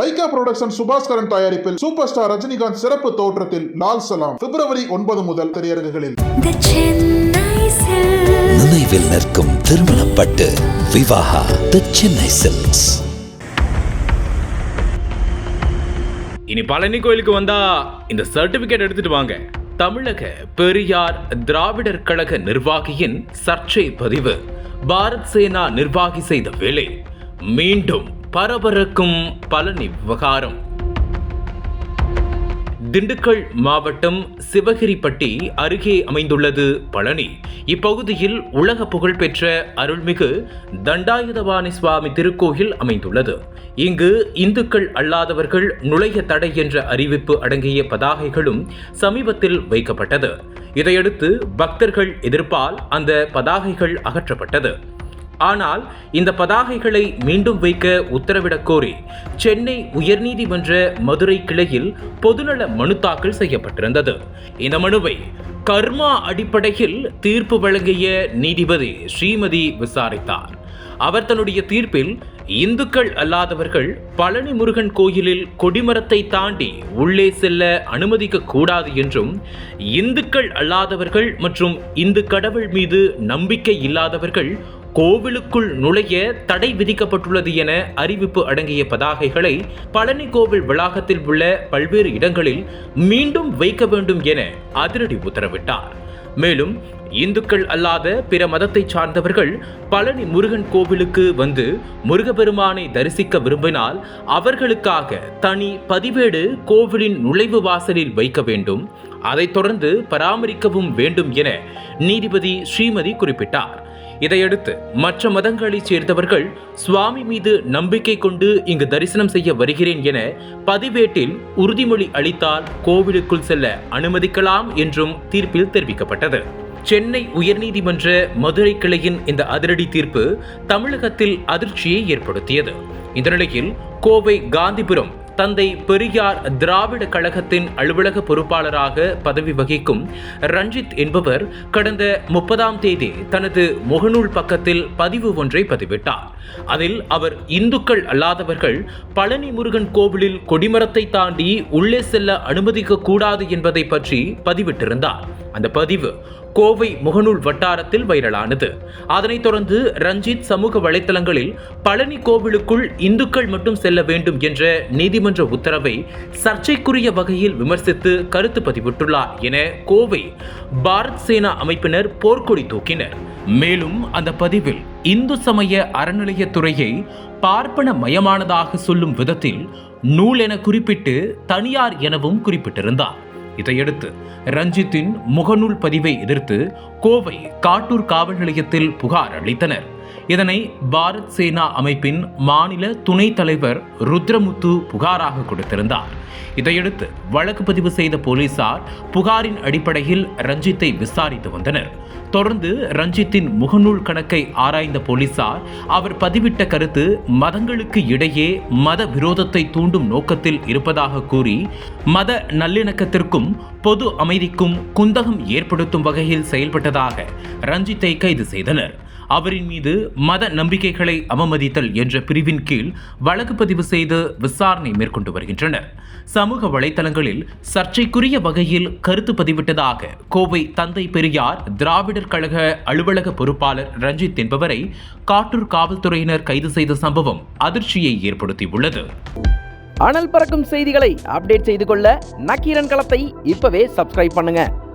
Lyca production Subaskaran தயாரிப்பில் super star Rajinikanth சிறப்பு தோற்றத்தில் லால் சலாம். பிப்ரவரி ஒன்பது முதல் திரையரங்குகளில். நினைவில் நிற்கும் திருமணப்பட்டு விவாகா தி சென்னை சில்க்ஸ் இனி பழனி கோயிலுக்கு வந்தா இந்த சர்டிபிகேட் எடுத்துட்டு வாங்க. தமிழக பெரியார் திராவிடர் கழக நிர்வாகியின் சர்ச்சை பதிவு. பாரத் சேனா நிர்வாகி செய்த வேலை. மீண்டும் பரபரக்கும் பழனி விவகாரம். திண்டுக்கல் மாவட்டம் சிவகிரிப்பட்டி அருகே அமைந்துள்ளது பழனி. இப்பகுதியில் உலக புகழ்பெற்ற அருள்மிகு தண்டாயுதபாணி சுவாமி திருக்கோயில் அமைந்துள்ளது. இங்கு இந்துக்கள் அல்லாதவர்கள் நுழைய தடை என்ற அறிவிப்பு அடங்கிய பதாகைகளும் சமீபத்தில் வைக்கப்பட்டது. இதையடுத்து பக்தர்கள் எதிர்ப்பால் அந்த பதாகைகள் அகற்றப்பட்டது. ஆனால் இந்த பதாகைகளை மீண்டும் வைக்க உத்தரவிடக் கோரி சென்னை உயர்நீதிமன்ற மதுரை கிளையில் பொதுநல மனு தாக்கல் செய்யப்பட்டிருந்தது. இந்த மனுவை கர்மா அடிப்படையில் தீர்ப்பு வழங்கிய நீதிபதி ஸ்ரீமதி விசாரித்தார். அவர் தன்னுடைய தீர்ப்பில் இந்துக்கள் அல்லாதவர்கள் பழனி முருகன் கோயிலில் கொடிமரத்தை தாண்டி உள்ளே செல்ல அனுமதிக்க கூடாது என்றும் இந்துக்கள் அல்லாதவர்கள் மற்றும் இந்து கடவுள் மீது நம்பிக்கை இல்லாதவர்கள் கோவிலுக்குள் நுழைய தடை விதிக்கப்பட்டுள்ளது என அறிவிப்பு அடங்கிய பதாகைகளை பழனி கோவில் வளாகத்தில் உள்ள பல்வேறு இடங்களில் மீண்டும் வைக்க வேண்டும் என அதிரடி உத்தரவிட்டார். மேலும் இந்துக்கள் அல்லாத பிற மதத்தைச் சார்ந்தவர்கள் பழனி முருகன் கோவிலுக்கு வந்து முருகபெருமானை தரிசிக்க விரும்பினால் அவர்களுக்காக தனி பதிவேடு கோவிலின் நுழைவு வாசலில் வைக்க வேண்டும். அதைத் தொடர்ந்து பராமரிக்கவும் வேண்டும் என நீதிபதி ஸ்ரீமதி குறிப்பிட்டார். இதையடுத்து மற்ற மதங்களைச் சேர்ந்தவர்கள் சுவாமி மீது நம்பிக்கை கொண்டு இங்கு தரிசனம் செய்ய வருகிறேன் என பதிவேட்டில் உறுதிமொழி அளித்தால் கோவிலுக்குள் செல்ல அனுமதிக்கலாம் என்றும் தீர்ப்பில் தெரிவிக்கப்பட்டது. சென்னை உயர்நீதிமன்ற மதுரை கிளையின் இந்த அதிரடி தீர்ப்பு தமிழகத்தில் அதிர்ச்சியை ஏற்படுத்தியது. இந்த நிலையில் கோவை காந்திபுரம் தந்தை பெரியார் திராவிட கழகத்தின் அலுவலக பொறுப்பாளராக பதவி வகிக்கும் ரஞ்சித் என்பவர் கடந்த முப்பதாம் தேதி தனது முகநூல் பக்கத்தில் பதிவு ஒன்றை பதிவிட்டார். அதில் அவர் இந்துக்கள் அல்லாதவர்கள் பழனி முருகன் கோவிலில் கொடிமரத்தை தாண்டி உள்ளே செல்ல அனுமதிக்க கூடாது என்பதை பற்றி பதிவிட்டிருந்தார். அந்த பதிவு கோவை முகநூல் வட்டாரத்தில் வைரலானது. அதனைத் தொடர்ந்து ரஞ்சித் சமூக வலைத்தளங்களில் பழனி கோவிலுக்குள் இந்துக்கள் மட்டும் செல்ல வேண்டும் என்ற நீதிமன்ற உத்தரவை சர்ச்சைக்குரிய வகையில் விமர்சித்து கருத்து பதிவிட்டுள்ளார் என கோவை பாரத் சேனா அமைப்பினர் போர்க்கொடி தூக்கினர். மேலும் அந்த பதிவில் இந்து சமய அறநிலையத்துறையை பார்ப்பன மயமானதாக சொல்லும் விதத்தில் நூல் என குறிப்பிட்டு தனியார் எனவும் குறிப்பிட்டிருந்தார். இதையடுத்து ரஞ்சித்தின் முகநூல் பதிவை எதிர்த்து கோவை காட்டூர் காவல் நிலையத்தில் புகார் அளித்தனர். இதனை பாரத் சேனா அமைப்பின் மாநில துணைத் தலைவர் ருத்ரமுத்து புகாராக கொடுத்திருந்தார். இதையடுத்து வழக்கு பதிவு செய்த போலீசார் புகாரின் அடிப்படையில் ரஞ்சித்தை விசாரித்து வந்தனர். தொடர்ந்து ரஞ்சித்தின் முகநூல் கணக்கை ஆராய்ந்த போலீசார் அவர் பதிவிட்ட கருத்து மதங்களுக்கு இடையே மத விரோதத்தை தூண்டும் நோக்கத்தில் இருப்பதாக கூறி மத நல்லிணக்கத்திற்கும் பொது அமைதிக்கும் குந்தகம் ஏற்படுத்தும் வகையில் செயல்பட்டதாக ரஞ்சித்தை கைது செய்தனர். அவரின் மீது மத நம்பிக்கைகளை அவமதித்தல் என்ற பிரிவின் கீழ் வழக்கு பதிவு செய்து விசாரணை மேற்கொண்டு வருகின்றனர். சமூக வலைதளங்களில் சர்ச்சைக்குரிய வகையில் கருத்து பதிவிட்டதாக கோவை தந்தை பெரியார் திராவிடர் கழக அலுவலக பொறுப்பாளர் ரஞ்சித் என்பவரை காட்டூர் காவல்துறையினர் கைது செய்த சம்பவம் அதிர்ச்சியை ஏற்படுத்தியுள்ளது. அனல் பறக்கும் செய்திகளை அப்டேட் செய்து கொள்ள நக்கீரன் களத்தை இப்பவே சப்ஸ்கிரைப் பண்ணுங்க.